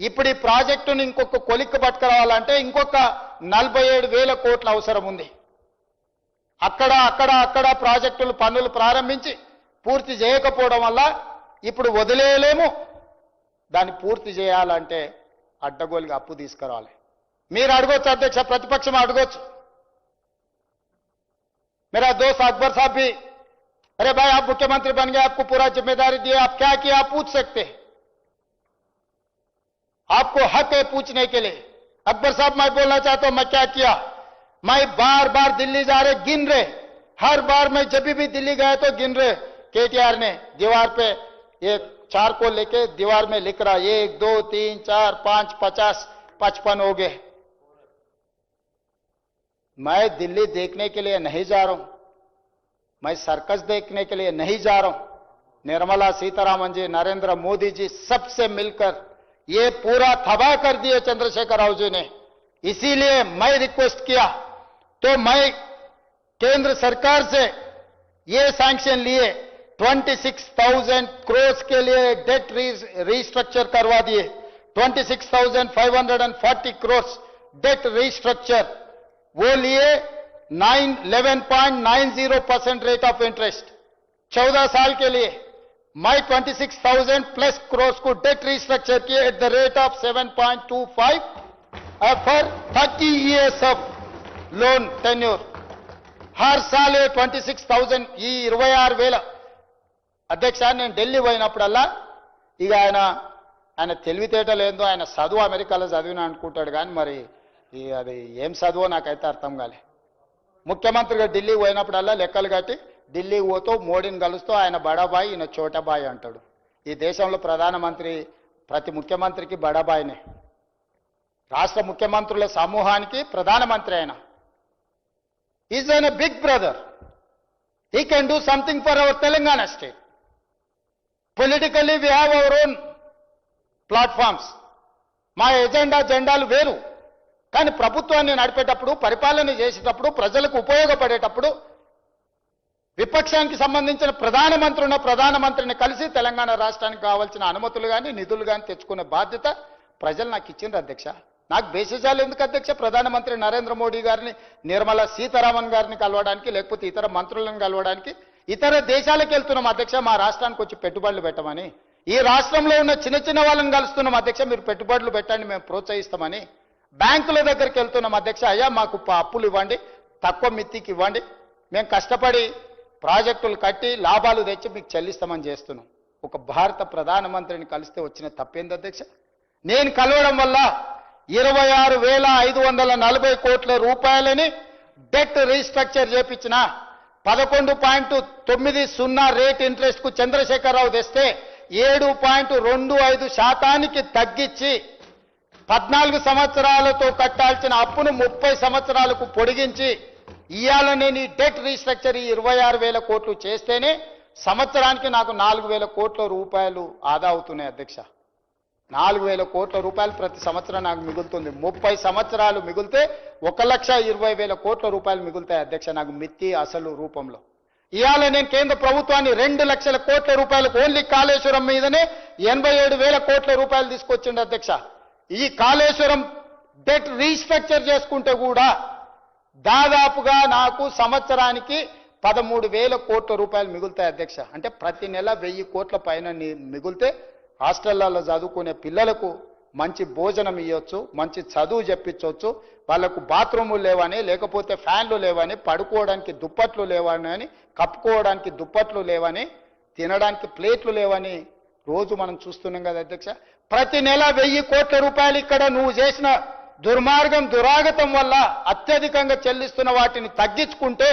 ఇప్పుడు ఈ ప్రాజెక్టును ఇంకొక కొలిక్కు పట్టుకురావాలంటే ఇంకొక నలభై ఏడు వేల కోట్ల అవసరం ఉంది అక్కడ అక్కడ అక్కడ ప్రాజెక్టులు పనులు ప్రారంభించి పూర్తి చేయకపోవడం వల్ల ఇప్పుడు వదిలేయలేము దాన్ని పూర్తి చేయాలంటే అడ్డగోలుగా అప్పు తీసుకురావాలి మీరు అడగొచ్చు అధ్యక్ష ప్రతిపక్షం అడగొచ్చు मेरा दोस्त अकबर साहब भी अरे भाई आप मुख्यमंत्री बन गए आपको पूरा जिम्मेदारी दिए आप क्या किया आप पूछ सकते हैं आपको हक है पूछने के लिए। अकबर साहब, मैं बोलना चाहता हूँ, मैं क्या किया? मैं बार बार दिल्ली जा रहे, गिन रहे। हर बार मैं जब भी दिल्ली गया तो गिन रहे। केटीआर ने दीवार पे एक चार को लेके दीवार में लिख रहा, एक, दो, तीन, चार, पाँच, पचास, पचपन हो गए। मैं दिल्ली देखने के लिए नहीं जा रहा हूँ। मैं सर्कस देखने के लिए नहीं जा रहा हूँ। निर्मला सीतारामन जी, नरेंद्र मोदी जी सबसे मिलकर ये पूरा तबाह कर दिए चंद्रशेखर राव जी ने। इसीलिए मैं रिक्वेस्ट किया तो मैं केंद्र सरकार से ये सैंक्शन लिए 26,000 करोड़ के लिए डेट रिस्ट्रक्चर करवा दिए 26,540 करोड़ डेट रिस्ट्रक्चर वो लिए 9 11.90 परसेंट रेट ऑफ़ इंटरेस्ट 14 साल के लिए। मैं 26,000 प्लस करोड़ को डेट रिस्ट्रक्चर किए at the rate of 7.25 for 30 years of loan tenure her సాలే ట్వంటీ సిక్స్ థౌజండ్ ఈ ఇరవై ఆరు వేల అధ్యక్ష నేను ఢిల్లీ పోయినప్పుడల్లా ఇక ఆయన ఆయన తెలివితేటలు ఏందో ఆయన చదువు అమెరికాలో చదివిన అనుకుంటాడు కానీ మరి ఈ అది ఏం చదువో నాకైతే అర్థం కాలే ముఖ్యమంత్రిగా ఢిల్లీ పోయినప్పుడల్లా లెక్కలు కట్టి ఢిల్లీకి పోతూ మోడీని కలుస్తూ ఆయన బడాబాయి ఈయన చోటబాయి అంటాడు. ఈ దేశంలో ప్రధానమంత్రి ప్రతి ముఖ్యమంత్రికి బడాబాయినే. రాష్ట్ర ముఖ్యమంత్రుల సమూహానికి ప్రధానమంత్రి ఆయన. Is an big brother he can do something for our Telangana state politically we have our own platforms మా ఎజెండా జెండాలు వేరు. కానీ ప్రభుత్వాన్ని నడిపేటప్పుడు పరిపాలన చేసేటప్పుడు ప్రజలకు ఉపయోగపడేటప్పుడు విపక్షానికి సంబంధించిన ప్రధానమంత్రి ఉన్న ప్రధానమంత్రిని కలిసి తెలంగాణ రాష్ట్రానికి కావాల్సిన అనుమతులు కానీ నిధులు కానీ తెచ్చుకునే బాధ్యత ప్రజలు నాకు ఇచ్చిండ్రు అధ్యక్ష. నాకు బేసిజాలు ఎందుకు అధ్యక్ష? ప్రధానమంత్రి నరేంద్ర మోడీ గారిని నిర్మలా సీతారామన్ గారిని కలవడానికి లేకపోతే ఇతర మంత్రులను కలవడానికి ఇతర దేశాలకు వెళ్తున్నాం అధ్యక్ష మా రాష్ట్రానికి వచ్చి పెట్టుబడులు పెట్టమని. ఈ రాష్ట్రంలో ఉన్న చిన్న చిన్న వాళ్ళని కలుస్తున్నాం అధ్యక్ష మీరు పెట్టుబడులు పెట్టండి మేము ప్రోత్సహిస్తామని. బ్యాంకుల దగ్గరికి వెళ్తున్నాం అధ్యక్ష అయ్యా మాకు అప్పులు ఇవ్వండి తక్కువ మిత్తికి ఇవ్వండి. మేము కష్టపడి ప్రాజెక్టులు కట్టి లాభాలు తెచ్చి మీకు చెల్లిస్తామని చేస్తున్నాం. ఒక భారత ప్రధానమంత్రిని కలిస్తే వచ్చిన తప్పేంది అధ్యక్ష? నేను కలవడం వల్ల ఇరవై ఆరు వేల ఐదు వందల నలభై కోట్ల రూపాయలని డెట్ రీస్ట్రక్చర్ చేపించిన పదకొండు పాయింట్ తొమ్మిది సున్నా రేట్ ఇంట్రెస్ట్కు చంద్రశేఖరరావు తెస్తే ఏడు పాయింట్ రెండు ఐదు శాతానికి తగ్గించి పద్నాలుగు సంవత్సరాలతో కట్టాల్సిన అప్పును ముప్పై సంవత్సరాలకు పొడిగించి ఇవాళ నేను ఈ డెట్ రీస్ట్రక్చర్ ఈ ఇరవై ఆరు వేల కోట్లు చేస్తేనే సంవత్సరానికి నాకు నాలుగు వేల కోట్ల రూపాయలు ఆదా అవుతున్నాయి అధ్యక్ష. నాలుగు వేల కోట్ల రూపాయలు ప్రతి సంవత్సరం నాకు మిగులుతుంది. ముప్పై సంవత్సరాలు మిగిలితే ఒక లక్ష ఇరవై వేల కోట్ల రూపాయలు మిగులుతాయి అధ్యక్ష నాకు మిత్తి అసలు రూపంలో. ఇవాళ నేను కేంద్ర ప్రభుత్వాన్ని రెండు లక్షల కోట్ల రూపాయలకు ఓన్లీ కాళేశ్వరం మీదనే ఎనభై ఏడు వేల కోట్ల రూపాయలు తీసుకొచ్చిండు అధ్యక్ష. ఈ కాళేశ్వరం డెట్ రీస్ట్రక్చర్ చేసుకుంటే కూడా దాదాపుగా నాకు సంవత్సరానికి పదమూడు వేల కోట్ల రూపాయలు మిగులుతాయి అధ్యక్ష. అంటే ప్రతి నెల వెయ్యి కోట్ల పైన మిగులితే హాస్టళ్ళలో చదువుకునే పిల్లలకు మంచి భోజనం ఇవ్వచ్చు మంచి చదువు చెప్పించవచ్చు వాళ్ళకు బాత్రూములు లేవని లేకపోతే ఫ్యాన్లు లేవని పడుకోవడానికి దుప్పట్లు లేవని అని కప్పుకోవడానికి దుప్పట్లు లేవని తినడానికి ప్లేట్లు లేవని రోజు మనం చూస్తున్నాం కదా అధ్యక్ష. ప్రతి నెల వెయ్యి కోట్ల రూపాయలు ఇక్కడ నువ్వు చేసిన దుర్మార్గం దురాగతం వల్ల అత్యధికంగా చెల్లిస్తున్న వాటిని తగ్గించుకుంటే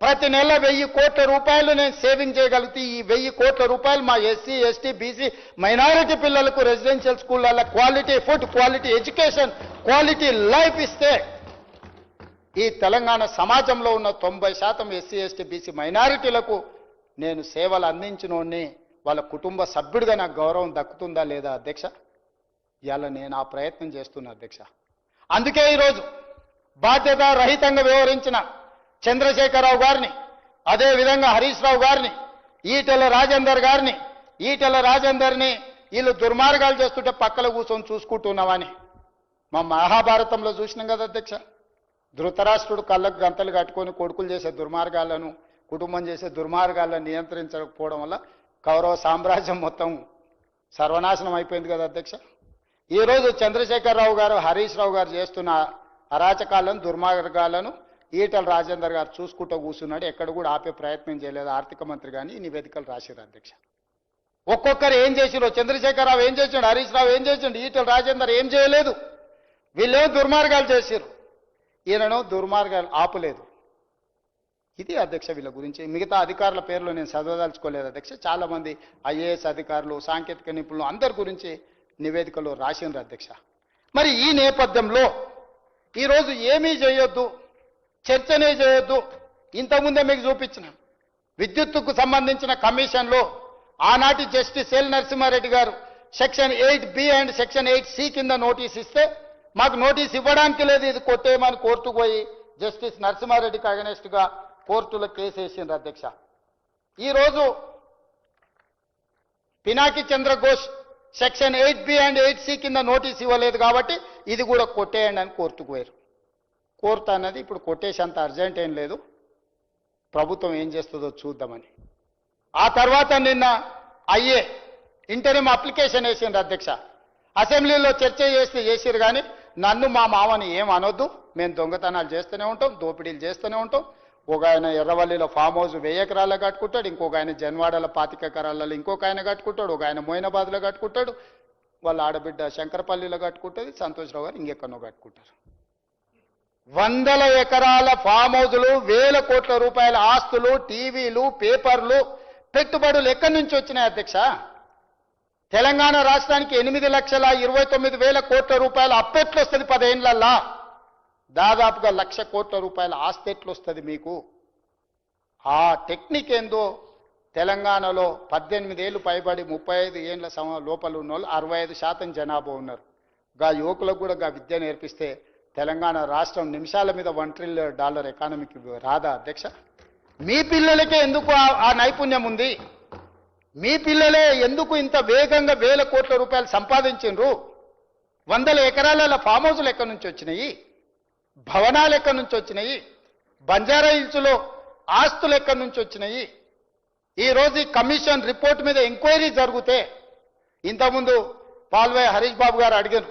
ప్రతి నెల వెయ్యి కోట్ల రూపాయలు నేను సేవింగ్ చేయగలిగితే ఈ వెయ్యి కోట్ల రూపాయలు మా ఎస్సీ ఎస్టీ బీసీ మైనారిటీ పిల్లలకు రెసిడెన్షియల్ స్కూళ్ళల్లో quality food quality education quality life ఇస్తే ఈ తెలంగాణ సమాజంలో ఉన్న తొంభై శాతం ఎస్సీ ఎస్టీ బీసీ మైనారిటీలకు నేను సేవలు అందించినోడిని వాళ్ళ కుటుంబ సభ్యుడిగా నాకు గౌరవం దక్కుతుందా లేదా అధ్యక్ష? ఇవాళ నేను ఆ ప్రయత్నం చేస్తున్నా అధ్యక్ష. అందుకే ఈరోజు బాధ్యత రహితంగా వ్యవహరించిన చంద్రశేఖరరావు గారిని అదే విధంగా హరీష్ రావు గారిని ఈటెల రాజేందర్ గారిని ఈటెల రాజేందర్ని వీళ్ళు దుర్మార్గాలు చేస్తుంటే పక్కల కూర్చొని చూసుకుంటున్నామని మా మహాభారతంలో చూసినాం కదా అధ్యక్ష. ధృతరాష్ట్రుడు కళ్ళకు గంతలు కట్టుకొని కొడుకులు చేసే దుర్మార్గాలను కుటుంబం చేసే దుర్మార్గాలను నియంత్రించకపోవడం వల్ల కౌరవ సామ్రాజ్యం మొత్తం సర్వనాశనం అయిపోయింది కదా అధ్యక్ష. ఈరోజు చంద్రశేఖరరావు గారు హరీష్ రావు గారు చేస్తున్న అరాచకాలను దుర్మార్గాలను ఈటల రాజేందర్ గారు చూసుకుంటూ కూర్చున్నాడు. ఎక్కడ కూడా ఆపే ప్రయత్నం చేయలేదు. ఆర్థిక మంత్రి కానీ నివేదికలు రాశారు అధ్యక్ష. ఒక్కొక్కరు ఏం చేసిరో చంద్రశేఖరరావు ఏం చేసిండు హరీష్ రావు ఏం చేసిండు ఈటల రాజేందర్ ఏం చేయలేదు. వీళ్ళేమో దుర్మార్గాలు చేసిరు ఈయనను దుర్మార్గాలు ఆపలేదు. ఇది అధ్యక్ష వీళ్ళ గురించి. మిగతా అధికారుల పేర్లు నేను చదవదలుచుకోలేదు అధ్యక్ష. చాలామంది ఐఏఎస్ అధికారులు సాంకేతిక నిపుణులు అందరి గురించి నివేదికలో రాసిండ్రు అధ్యక్ష. మరి ఈ నేపథ్యంలో ఈరోజు ఏమీ చేయొద్దు చర్చనే చేయొద్దు ఇంతకుముందే మీకు చూపించిన విద్యుత్తుకు సంబంధించిన కమిషన్లో ఆనాటి justice L Narasimha Reddy garu section eight B and section eight C కింద నోటీస్ ఇస్తే మాకు నోటీస్ ఇవ్వడానికి లేదు ఇది కొట్టేయమని కోర్టుకు పోయి జస్టిస్ నరసింహారెడ్డికి అగనెస్ట్గా కోర్టులో కేసు వేసిండ్రు అధ్యక్ష. ఈరోజు Pinaki Chandra Ghose section eight B and eight C కింద నోటీస్ ఇవ్వలేదు కాబట్టి ఇది కూడా కొట్టేయండి అని కోర్టుకు పోయారు. కోర్టు అన్నది ఇప్పుడు కొట్టేసేంత అర్జెంట్ ఏం లేదు. ప్రభుత్వం ఏం చేస్తుందో చూద్దామని. ఆ తర్వాత నిన్న అయ్యే ఇంటర్మ్ అప్లికేషన్ వేసింది అధ్యక్ష. అసెంబ్లీలో చర్చ చేస్తే చేసిరు కానీ నన్ను మా మామని ఏం అనొద్దు. మేము దొంగతనాలు చేస్తూనే ఉంటాం దోపిడీలు చేస్తూనే ఉంటాం. ఒక ఆయన ఎర్రవల్లిలో ఫామ్ హౌస్ వెయ్యి ఎకరాల్లో కట్టుకుంటాడు ఇంకొక ఆయన జన్వాడలో పాతిక ఎకరాలలో ఇంకొక ఆయన కట్టుకుంటాడు ఒక ఆయన మోయినాబాద్లో కట్టుకుంటాడు వాళ్ళ ఆడబిడ్డ శంకరపల్లిలో కట్టుకుంటుంది సంతోష్రావు గారు ఇంకెక్కడో కట్టుకుంటారు. వందల ఎకరాల ఫామ్ హౌజులు వేల కోట్ల రూపాయల ఆస్తులు టీవీలు పేపర్లు పెట్టుబడులు ఎక్కడి నుంచి వచ్చినాయి అధ్యక్ష? తెలంగాణ రాష్ట్రానికి ఎనిమిది లక్షల ఇరవై తొమ్మిది వేల కోట్ల రూపాయల అప్పెట్లు వస్తుంది పదేళ్ళల్లా దాదాపుగా లక్ష కోట్ల రూపాయల ఆస్తి ఎట్లొస్తుంది మీకు. ఆ టెక్నిక్ ఏందో తెలంగాణలో పద్దెనిమిది ఏళ్ళు పైబడి ముప్పై ఐదు ఏళ్ళ సమ లోపల ఉన్న వాళ్ళు అరవై ఐదు శాతం జనాభా ఉన్నారు. గా యువకులకు కూడా గా విద్య నేర్పిస్తే తెలంగాణ రాష్ట్రం నిమిషాల మీద వన్ ట్రిలియన్ డాలర్ ఎకానమీకి రాదా అధ్యక్ష? మీ పిల్లలకే ఎందుకు ఆ- ఆ నైపుణ్యం ఉంది? మీ పిల్లలే ఎందుకు ఇంత వేగంగా వేల కోట్ల రూపాయలు సంపాదించిండ్రు? వందల ఎకరాల ఫామ్ హౌస్లు ఎక్కడి నుంచి వచ్చినాయి? భవనాలు ఎక్కడి నుంచి వచ్చినాయి? బంజారా హిల్స్లో ఆస్తులు ఎక్కడి నుంచి వచ్చినాయి? ఈరోజు ఈ కమిషన్ రిపోర్ట్ మీద ఎంక్వైరీ జరిగితే ఇంతకుముందు పాల్వే హరీష్ బాబు గారు అడిగారు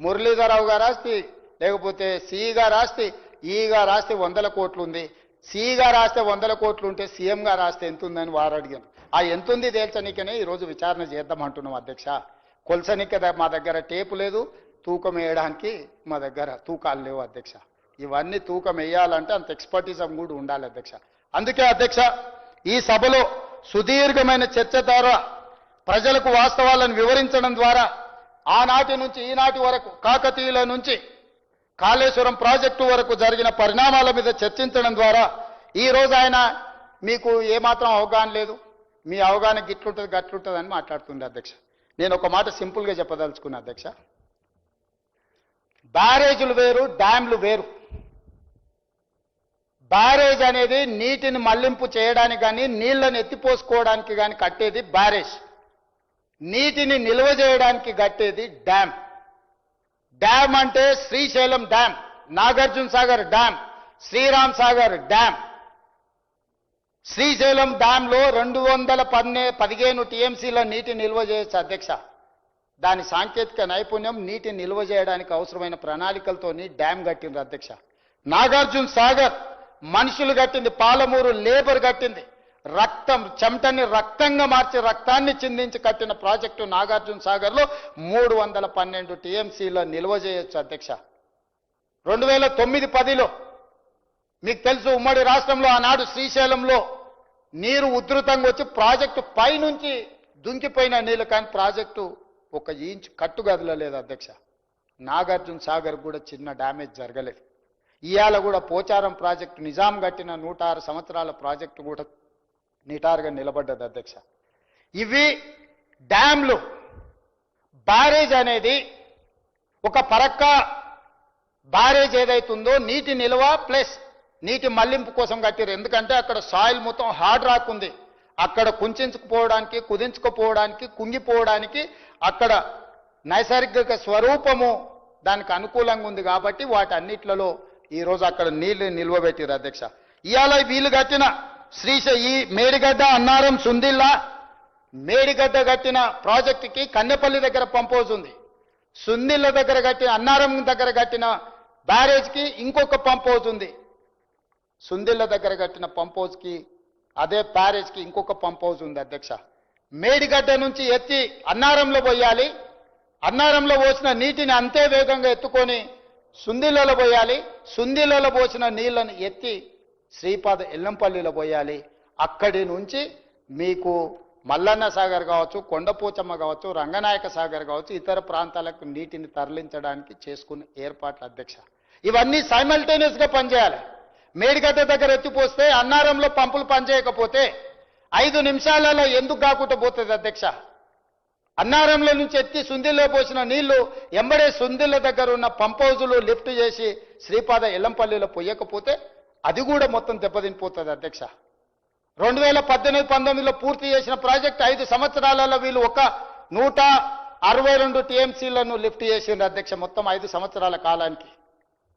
మురళీధరరావు గారు ఆస్తి లేకపోతే సిఈ గారు ఆస్తి ఈ గారు ఆస్తి వందల కోట్లు ఉంది. సిఈ గారు ఆస్తే వందల కోట్లు ఉంటే సీఎం గారు ఎంత ఉందని వారు అడిగారు. ఆ ఎంత ఉంది తేల్చనీకనే ఈరోజు విచారణ చేద్దాం అంటున్నాం అధ్యక్ష. కొలసనిక మా దగ్గర టేపు లేదు తూకం వేయడానికి మా దగ్గర తూకాలు లేవు అధ్యక్ష. ఇవన్నీ తూకం వేయాలంటే అంత ఎక్స్పర్టిజం కూడా ఉండాలి అధ్యక్ష. అందుకే అధ్యక్ష ఈ సభలో సుదీర్ఘమైన చర్చ ద్వారా ప్రజలకు వాస్తవాలను వివరించడం ద్వారా ఆనాటి నుంచి ఈనాటి వరకు కాకతీయుల నుంచి కాళేశ్వరం ప్రాజెక్టు వరకు జరిగిన పరిణామాల మీద చర్చించడం ద్వారా ఈ రోజు ఆయన మీకు ఏమాత్రం అవగాహన లేదు. మీ అవగాహన గిట్లుంటుంది గట్లుంటుంది అని మాట్లాడుతుంది అధ్యక్ష. నేను ఒక మాట సింపుల్గా చెప్పదలుచుకున్నా అధ్యక్ష. బ్యారేజీలు వేరు డ్యామ్లు వేరు. బ్యారేజ్ అనేది నీటిని మళ్ళింపు చేయడానికి కానీ నీళ్ళను ఎత్తిపోసుకోవడానికి కానీ కట్టేది బ్యారేజ్. నీటిని నిల్వ చేయడానికి కట్టేది డ్యామ్. డ్యామ్ అంటే Srisailam dam Nagarjuna Sagar dam Sriram Sagar dam. Srisailam డ్యాంలో రెండు వందల పన్నే పదిహేను టీఎంసీల నీటి నిల్వ చేయొచ్చు అధ్యక్ష. దాని సాంకేతిక నైపుణ్యం నీటిని నిల్వ చేయడానికి అవసరమైన ప్రణాళికలతోని డ్యామ్ కట్టింది అధ్యక్ష. నాగార్జున సాగర్ మనుషులు కట్టింది పాలమూరు లేబర్ కట్టింది. రక్తం చెమటని రక్తంగా మార్చి రక్తాన్ని చిందించి కట్టిన ప్రాజెక్టు నాగార్జున సాగర్లో మూడు వందల పన్నెండు టీఎంసీలో నిల్వ చేయొచ్చు అధ్యక్ష. రెండు వేల తొమ్మిది పదిలో మీకు తెలుసు ఉమ్మడి రాష్ట్రంలో ఆనాడు శ్రీశైలంలో నీరు ఉధృతంగా వచ్చి ప్రాజెక్టు పైనుంచి దుంకిపోయిన నీళ్ళు కానీ ప్రాజెక్టు ఒక ఇంచ్ కట్టు కదలలేదు అధ్యక్ష. నాగార్జున సాగర్ కూడా చిన్న డ్యామేజ్ జరగలేదు. ఇవాళ కూడా పోచారం ప్రాజెక్టు నిజాం కట్టిన నూట ఆరు సంవత్సరాల ప్రాజెక్టు కూడా నిటారుగా నిలబడ్డది అధ్యక్ష. ఇవి డ్యామ్లు. బ్యారేజ్ అనేది ఒక పరక్క బ్యారేజ్ ఏదైతుందో నీటి నిల్వ ప్లస్ నీటి మళ్ళింపు కోసం కట్టారు. ఎందుకంటే అక్కడ సాయిల్ మొత్తం హార్డ్ రాక్ ఉంది. అక్కడ కుంచుకుపోవడానికి కుదించుకుపోవడానికి కుంగిపోవడానికి అక్కడ నైసర్గిక స్వరూపము దానికి అనుకూలంగా ఉంది కాబట్టి వాటన్నిట్లలో ఈరోజు అక్కడ నీళ్ళు నిల్వబెట్టిరు అధ్యక్ష. ఇవాళ వీలు కట్టిన శ్రీశ ఈ మేడిగడ్డ అన్నారం సుందిల్లా మేడిగడ్డ కట్టిన ప్రాజెక్టుకి కన్నెపల్లి దగ్గర పంపోజ్ ఉంది. సుందిళ్ళ దగ్గర కట్టిన అన్నారం దగ్గర కట్టిన బ్యారేజ్కి ఇంకొక పంపోజ్ ఉంది. సుందిళ్ళ దగ్గర కట్టిన పంప్ హౌస్కి అదే ప్యారేజ్కి ఇంకొక పంప్ హౌస్ ఉంది అధ్యక్ష. మేడిగడ్డ నుంచి ఎత్తి అన్నారంలో పోయాలి. అన్నారంలో పోసిన నీటిని అంతే వేగంగా ఎత్తుకొని సుందిలలో పోయాలి. సుందిలలో పోసిన నీళ్ళను ఎత్తి శ్రీపాద ఎల్లంపల్లిలో పోయాలి. అక్కడి నుంచి మీకు మల్లన్న సాగర్ కావచ్చు కొండపోచమ్మ కావచ్చు రంగనాయక సాగర్ కావచ్చు ఇతర ప్రాంతాలకు నీటిని తరలించడానికి చేసుకున్న ఏర్పాట్ల అధ్యక్ష. ఇవన్నీ సైమల్టేనియస్గా పనిచేయాలి. మేడిగడ్డ దగ్గర ఎత్తిపోస్తే అన్నారంలో పంపులు పనిచేయకపోతే ఐదు నిమిషాలలో ఎందుకు కాకుండా పోతుంది అధ్యక్ష? అన్నారంలో నుంచి ఎత్తి సుందిల్లో పోసిన నీళ్ళు ఎంబడే సుందిల దగ్గర ఉన్న పంప్ హౌజులు లిఫ్ట్ చేసి శ్రీపాద ఎల్లంపల్లిలో పోయకపోతే అది కూడా మొత్తం దెబ్బతినిపోతుంది అధ్యక్ష. రెండు వేల పద్దెనిమిది పంతొమ్మిదిలో పూర్తి చేసిన ప్రాజెక్ట్ ఐదు సంవత్సరాలలో వీళ్ళు ఒక నూట అరవై రెండు టీఎంసీలను లిఫ్ట్ చేసిండ్రు అధ్యక్ష మొత్తం ఐదు సంవత్సరాల కాలానికి.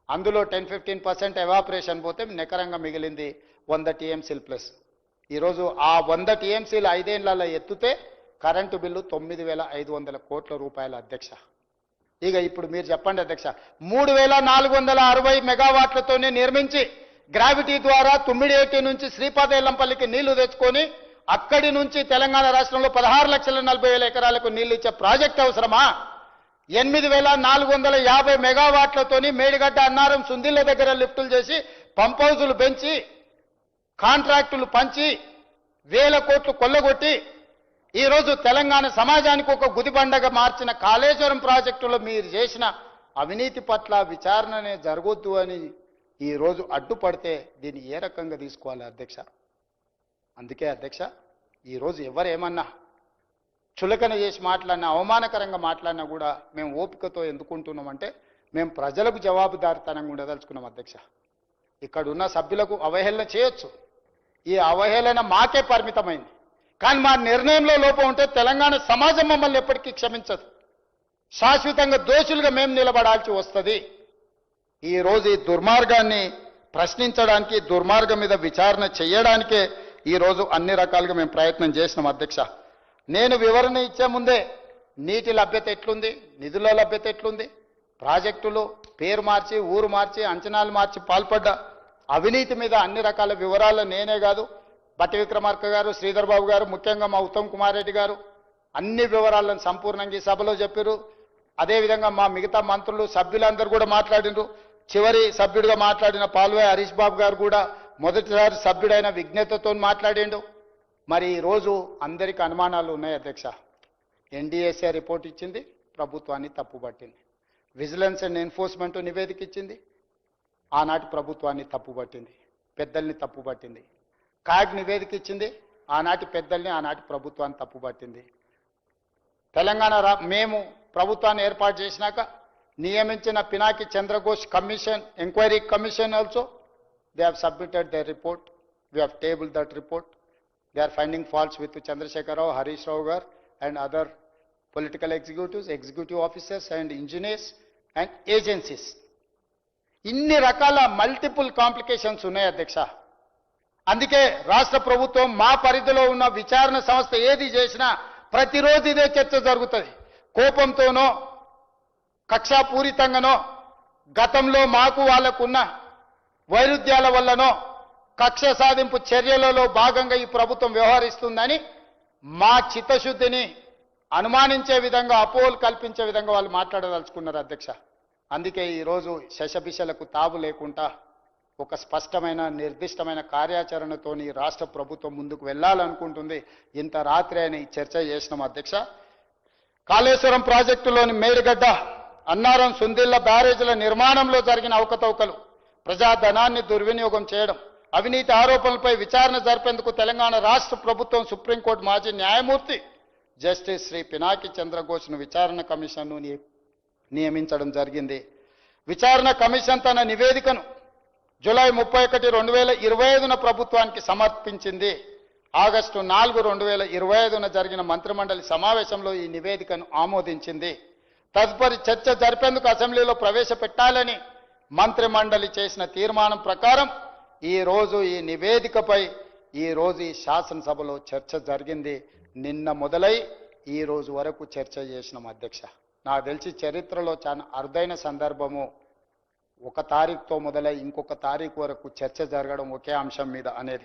అందులో టెన్ ఫిఫ్టీన్ పర్సెంట్ ఎవాపరేషన్ పోతే నికరంగా మిగిలింది వంద టీఎంసీలు ప్లస్. ఈరోజు ఆ వంద టీఎంసీలు ఐదేళ్ళలో ఎత్తితే కరెంటు బిల్లు తొమ్మిది వేల ఐదు వందల కోట్ల రూపాయల అధ్యక్ష. ఇక ఇప్పుడు మీరు చెప్పండి అధ్యక్ష మూడు వేల నాలుగు వందల అరవై మెగావాట్లతోనే నిర్మించి గ్రావిటీ ద్వారా తుమ్మిడేటి నుంచి శ్రీపాదేలంపల్లికి నీళ్ళు తెచ్చుకొని అక్కడి నుంచి తెలంగాణ రాష్ట్రంలో పదహారు లక్షల నలభై వేల ఎకరాలకు నీళ్ళు ఇచ్చే ప్రాజెక్ట్ అవసరమా? ఎనిమిది వేల నాలుగు వందల యాభై మెగావాట్లతోని మేడిగడ్డ అన్నారం సుందిళ్ళ దగ్గర లిఫ్టులు చేసి పంప్ హౌజులు పెంచి కాంట్రాక్టులు పంచి వేల కోట్లు కొల్లగొట్టి ఈరోజు తెలంగాణ సమాజానికి ఒక గుదిబండగా మార్చిన కాళేశ్వరం ప్రాజెక్టులో మీరు చేసిన అవినీతి పట్ల విచారణనే జరగొద్దు అని ఈరోజు అడ్డుపడితే దీన్ని ఏ రకంగా తీసుకోవాలి అధ్యక్ష? అందుకే అధ్యక్ష ఈరోజు ఎవరేమన్నా చులకన చేసి మాట్లాడినా అవమానకరంగా మాట్లాడినా కూడా మేము ఓపికతో ఎందుకుంటున్నామంటే మేము ప్రజలకు జవాబుదారితనంగా ఉండదలుచుకున్నాం అధ్యక్ష. ఇక్కడ ఉన్న సభ్యులకు అవహేళన చేయొచ్చు. ఈ అవహేళన మాకే పరిమితమైంది. కానీ మా నిర్ణయంలో లోపం ఉంటే తెలంగాణ సమాజం మమ్మల్ని ఎప్పటికీ క్షమించదు. శాశ్వతంగా దోషులుగా మేము నిలబడాల్సి వస్తుంది. ఈరోజు ఈ దుర్మార్గాన్ని ప్రశ్నించడానికి దుర్మార్గం మీద విచారణ చేయడానికే ఈరోజు అన్ని రకాలుగా మేము ప్రయత్నం చేసినాం అధ్యక్ష. నేను వివరణ ఇచ్చే ముందే నీటి లభ్యత ఎట్లుంది? నిధుల లభ్యత ఎట్లుంది? ప్రాజెక్టులు పేరు మార్చి ఊరు మార్చి అంచనాలు మార్చి పాల్పడ్డ అవినీతి మీద అన్ని రకాల వివరాలు నేనే కాదు బట్టి విక్రమార్క గారు శ్రీధర్ బాబు గారు ముఖ్యంగా మా ఉత్తమ్ కుమార్ రెడ్డి గారు అన్ని వివరాలను సంపూర్ణంగా ఈ సభలో చెప్పారు అదేవిధంగా మా మిగతా మంత్రులు సభ్యులందరూ కూడా మాట్లాడినరు చివరి సభ్యుడిగా మాట్లాడిన పాల్వే హరీష్ బాబు గారు కూడా మొదటిసారి సభ్యుడైన విజ్ఞతతో మాట్లాడిండు. మరి ఈరోజు రోజు అనుమానాలు ఉన్నాయి అధ్యక్ష. ఎన్డీఎస్ఏ రిపోర్ట్ ఇచ్చింది ప్రభుత్వాన్ని తప్పుపట్టింది. విజిలెన్స్ అండ్ ఎన్ఫోర్స్మెంట్ నివేదిక ఇచ్చింది ఆనాటి ప్రభుత్వాన్ని తప్పుపట్టింది పెద్దల్ని తప్పుపట్టింది. కాగ్ నివేదిక ఇచ్చింది ఆనాటి పెద్దల్ని ఆనాటి ప్రభుత్వాన్ని తప్పుపట్టింది. తెలంగాణ రా మేము ప్రభుత్వాన్ని ఏర్పాటు చేసినాక నియమించిన Pinaki Chandra Ghose commission enquiry commission also they have submitted the report we have table that report they are finding faults with Chandrashekar Rao Harish Rao garu and other political executives executive officers and engineers and agencies ఇన్ని రకాల multiple complications ఉన్నాయి అధ్యక్ష. అందుకే రాష్ట్ర ప్రభుత్వం మా పరిధిలో ఉన్న విచారణ సంస్థ ఏది చేసినా ప్రతిరోజు ఇదే చర్చ జరుగుతుంది. కోపంతోనో కక్షాపూరితంగానో గతంలో మాకు వాళ్ళకున్న వైరుధ్యాల వల్లనో కక్ష సాధింపు చర్యలలో భాగంగా ఈ ప్రభుత్వం వ్యవహరిస్తుందని మా చిత్తశుద్ధిని అనుమానించే విధంగా అపోహలు కల్పించే విధంగా వాళ్ళు మాట్లాడదలుచుకున్నారు అధ్యక్ష. అందుకే ఈరోజు శశభిషలకు తావు లేకుండా ఒక స్పష్టమైన నిర్దిష్టమైన కార్యాచరణతోని రాష్ట్ర ప్రభుత్వం ముందుకు వెళ్ళాలనుకుంటుంది. ఇంత రాత్రి అని చర్చ చేసినాం అధ్యక్ష. కాళేశ్వరం ప్రాజెక్టులోని మేడిగడ్డ అన్నారం సుందిళ్ళ బ్యారేజీల నిర్మాణంలో జరిగిన అవకతవకలు ప్రజాధనాన్ని దుర్వినియోగం చేయడం అవినీతి ఆరోపణలపై విచారణ జరిపేందుకు తెలంగాణ రాష్ట్ర ప్రభుత్వం సుప్రీంకోర్టు మాజీ న్యాయమూర్తి జస్టిస్ శ్రీ పినాకి చంద్రఘోష్ను విచారణ కమిషన్ను నియమించడం జరిగింది. విచారణ కమిషన్ తన నివేదికను జూలై ముప్పై ఒకటి రెండు వేల ఇరవై ఐదున ప్రభుత్వానికి సమర్పించింది. ఆగస్టు నాలుగు రెండు వేల ఇరవై ఐదున జరిగిన మంత్రిమండలి సమావేశంలో ఈ నివేదికను ఆమోదించింది. తదుపరి చర్చ జరిపేందుకు అసెంబ్లీలో ప్రవేశపెట్టాలని మంత్రిమండలి చేసిన తీర్మానం ప్రకారం ఈరోజు ఈ నివేదికపై ఈ రోజు ఈ శాసనసభలో చర్చ జరిగింది. నిన్న మొదలై ఈ రోజు వరకు చర్చ చేసినాం అధ్యక్ష. నాకు తెలిసి చరిత్రలో చాలా అరుదైన సందర్భము. ఒక తారీఖుతో మొదలై ఇంకొక తారీఖు వరకు చర్చ జరగడం ఒకే అంశం మీద అనేది.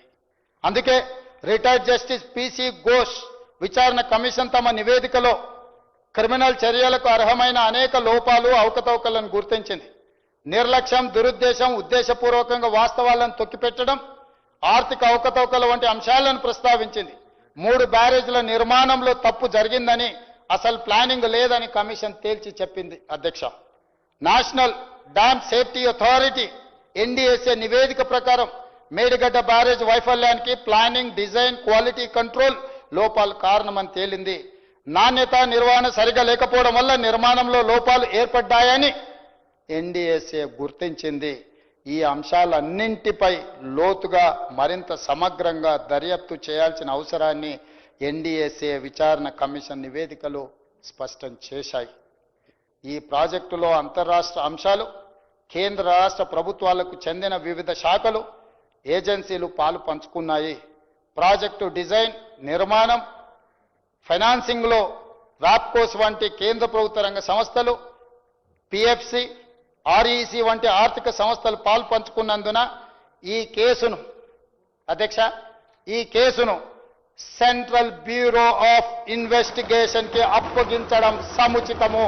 అందుకే రిటైర్డ్ జస్టిస్ పిసి ఘోష్ విచారణ కమిషన్ తమ నివేదికలో క్రిమినల్ చర్యలకు అర్హమైన అనేక లోపాలు అవకతవకలను గుర్తించింది. నిర్లక్ష్యం దురుద్దేశం ఉద్దేశపూర్వకంగా వాస్తవాలను తొక్కిపెట్టడం ఆర్థిక అవకతవకల వంటి అంశాలను ప్రస్తావించింది. మూడు బ్యారేజ్ల నిర్మాణంలో తప్పు జరిగిందని అసలు ప్లానింగ్ లేదని కమిషన్ తేల్చి చెప్పింది అధ్యక్ష. National dam safety authority NDSA నివేదిక ప్రకారం మేడిగడ్డ బ్యారేజ్ వైఫల్యానికి ప్లానింగ్ డిజైన్ క్వాలిటీ కంట్రోల్ లోపాలు కారణమని తేలింది. నాణ్యత నిర్వహణ సరిగా లేకపోవడం వల్ల నిర్మాణంలో లోపాలు ఏర్పడ్డాయని ఎన్డీఎస్ఏ గుర్తించింది. ఈ అంశాలన్నింటిపై లోతుగా మరింత సమగ్రంగా దర్యాప్తు చేయాల్సిన అవసరాన్ని ఎన్డీఎస్ఏ విచారణ కమిషన్ నివేదికలు స్పష్టం చేశాయి. ఈ ప్రాజెక్టులో అంతర్రాష్ట్ర అంశాలు కేంద్ర రాష్ట్ర ప్రభుత్వాలకు చెందిన వివిధ శాఖలు ఏజెన్సీలు పాలు పంచుకున్నాయి. ప్రాజెక్టు డిజైన్ నిర్మాణం ఫైనాన్సింగ్లో రాప్కోస్ వంటి కేంద్ర ప్రభుత్వ రంగ సంస్థలు పిఎఫ్సి ఆర్ఈసి వంటి ఆర్థిక సంస్థలు పాలు పంచుకున్నందున ఈ కేసును అధ్యక్ష ఈ కేసును సెంట్రల్ బ్యూరో ఆఫ్ ఇన్వెస్టిగేషన్కి అప్పగించడం సముచితము.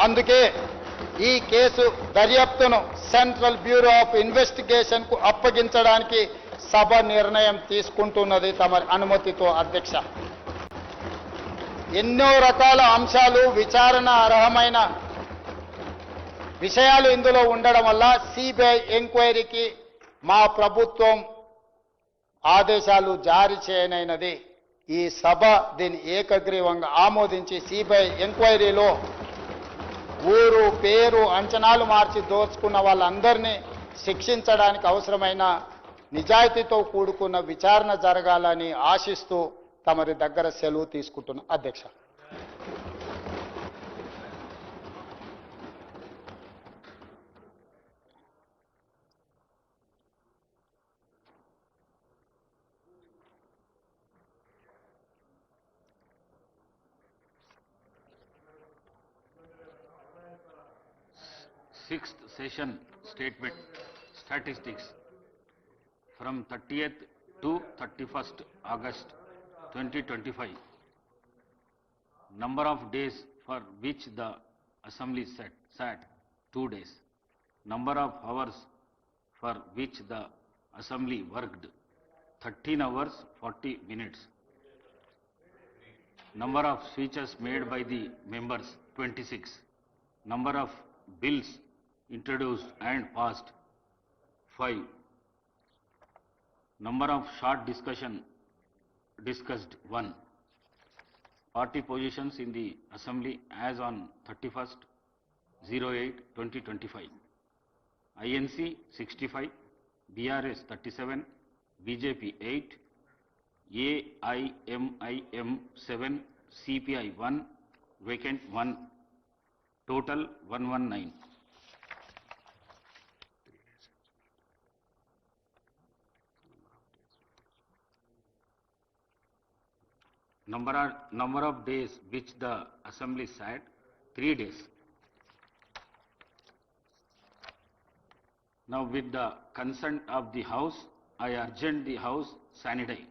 అందుకే ఈ కేసు దర్యాప్తును సెంట్రల్ బ్యూరో ఆఫ్ ఇన్వెస్టిగేషన్కు అప్పగించడానికి సభ నిర్ణయం తీసుకుంటున్నది తమ అనుమతితో అధ్యక్ష. ఎన్నో రకాల అంశాలు విచారణ అర్హమైన విషయాలు ఇందులో ఉండడం వల్ల సిబిఐ ఎంక్వైరీకి మా ప్రభుత్వం ఆదేశాలు జారీ చేయనైనది. ఈ సభ దీన్ని ఏకగ్రీవంగా ఆమోదించి సిబిఐ ఎంక్వైరీలో ఊరు పేరు అంచనాలు మార్చి దోచుకున్న వాళ్ళందరినీ శిక్షించడానికి అవసరమైన నిజాయితీతో కూడుకున్న విచారణ జరగాలని ఆశిస్తూ తమరి దగ్గర సెలవు తీసుకుంటున్న అధ్యక్ష. Sixth session statement statistics from 30th to 31st August 2025. Number of days for which the assembly sat, sat two days. Number of hours for which the assembly worked 13 hours 40 minutes. Number of speeches made by the members 26. Number of bills introduced and passed 5. Number of short discussion discussed 1. Party positions in the assembly as on 31st 08 2025. INC 65, BRS 37, BJP 8, AIMIM 7, CPI 1, vacant 1, total 119. Number number of days which the assembly sat, 3 days. Now with the consent of the house, I urgent the house sanitize.